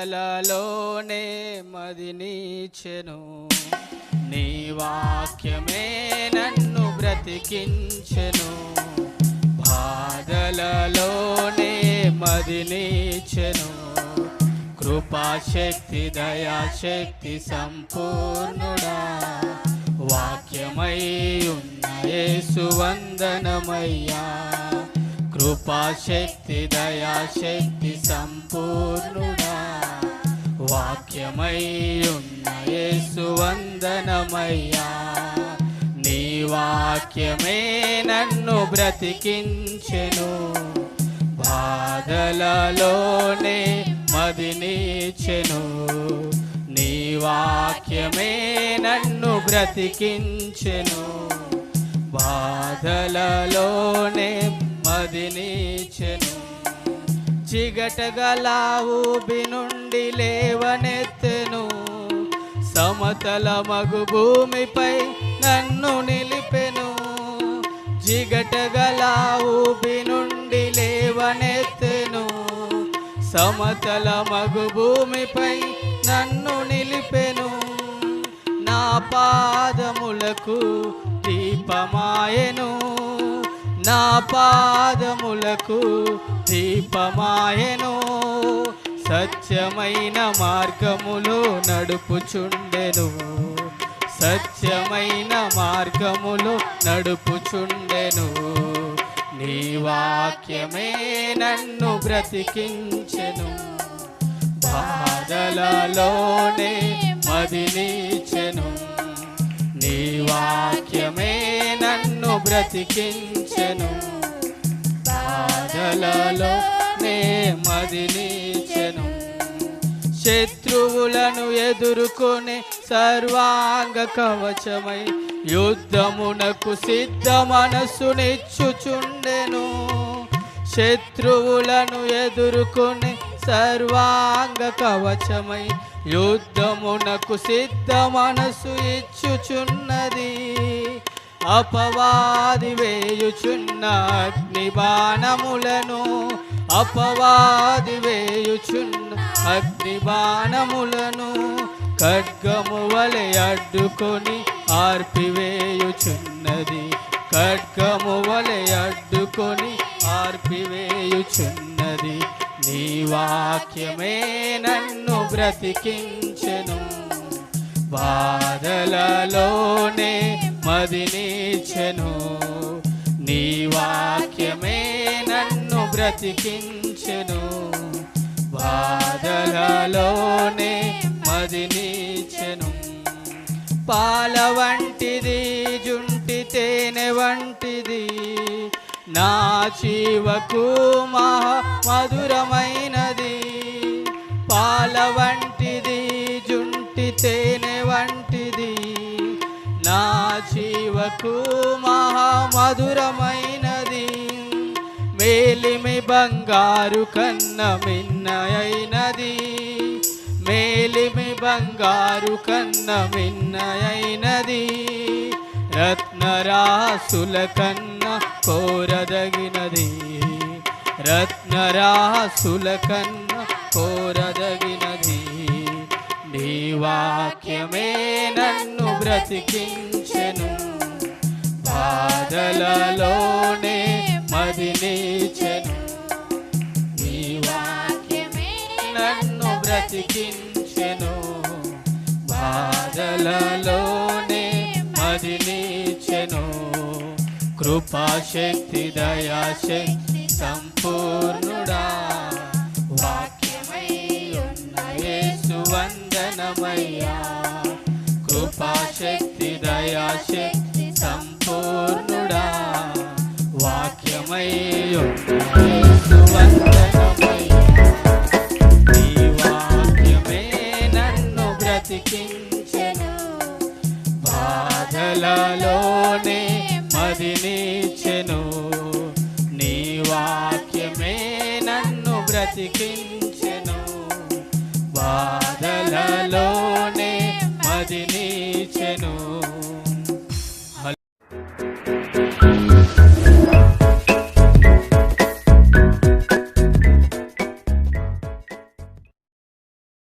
బాధలలోనే మదినీచెను. నీ వాక్యమే నన్ను బ్రతికించెను. బాధలలోనే మదినీచెను. కృపాశక్తి దయాశక్తి సంపూర్ణుడా. వాక్యమై ఉన్న యేసు వందనమయ్యా. కృపాశక్తి దయాశక్తి సంపూర్ణ వాక్యమై యేసు వందనమయ్యా నీ వాక్యమే నన్ను బ్రతికించెను. బాధలలోనే మదినీచెను. నీ వాక్యమే నన్ను బ్రతికించెను. బాధలలోనే మదినీచెను. చిగటగల ఊబి నుండి లేవనెత్తెను. సమతల మగు భూమిపై నన్ను నిలిపెను. జిగటగల ఊబి నుండి లేవనెత్తెను. సమతల మగు భూమిపై నన్ను నిలిపెను. నా పాదములకు దీపమాయను. నా పాదములకు దీపమాయెను సత్యమైన మార్గములో నడుపుచుండెను. సత్యమైన మార్గములో నడుపుచుండెను. నీ వాక్యమే నన్ను బ్రతికించెను. బాధలలోనే మదిలీచెను. నీ వాక్యమే నన్ను బ్రతికించెను. బాధలలోనే మదినీచెను శత్రువులను ఎదుర్కొనే సర్వాంగ కవచమై యుద్ధమునకు సిద్ధ మనస్సునిచ్చుచుండెను శత్రువులను ఎదుర్కొనే సర్వాంగ కవచమై యుద్ధమునకు సిద్ధ మనసు ఇచ్చుచున్నది. అపవాది వేయుచున్న అగ్ని బాణములను అపవాది వేయుచున్న అగ్ని బాణములను ఖడ్గము వలె అడ్డుకొని ఆర్పివేయుచున్నది. ఖడ్గము వలె అడ్డుకొని ఆర్పివేయుచున్నది. నీ వాక్యమే నన్ను బ్రతికించను. బాధలలోనే మదినీచెను నీ వాక్యమే నన్ను బ్రతికించెను. బాధలలోనే మదినీచను పాల వంటిది జుంటి తేనె వంటిది. నా జీవకు మహా మధురమైనది. పాల నాకు మహామధురమైనది. మేలిమి బంగారు కన్న మిన్నయైనది. మేలిమి బంగారు కన్న మిన్నయైనది. రత్నరాసుల కన్న కోరదగినది. రత్నరాసుల కన్న కోరదగినది. నీ వాక్యమే నన్ను బ్రతికించెను. బాధలలోనే మదినీచెను నీ వాక్యమే నన్ను బ్రతికించెను. బాధలలోనే మదినీచెను కృపాశక్తి దయాశక్తి సంపూర్ణుడా. వాక్యమై ఉన్న యేసు వందనమయ్యా. కృపాశక్తి దయాశక్తి బ్రతికించెను బాధలలోనే మదినిచ్చెను నీ వాక్యమే నన్ను బ్రతికించెను. బా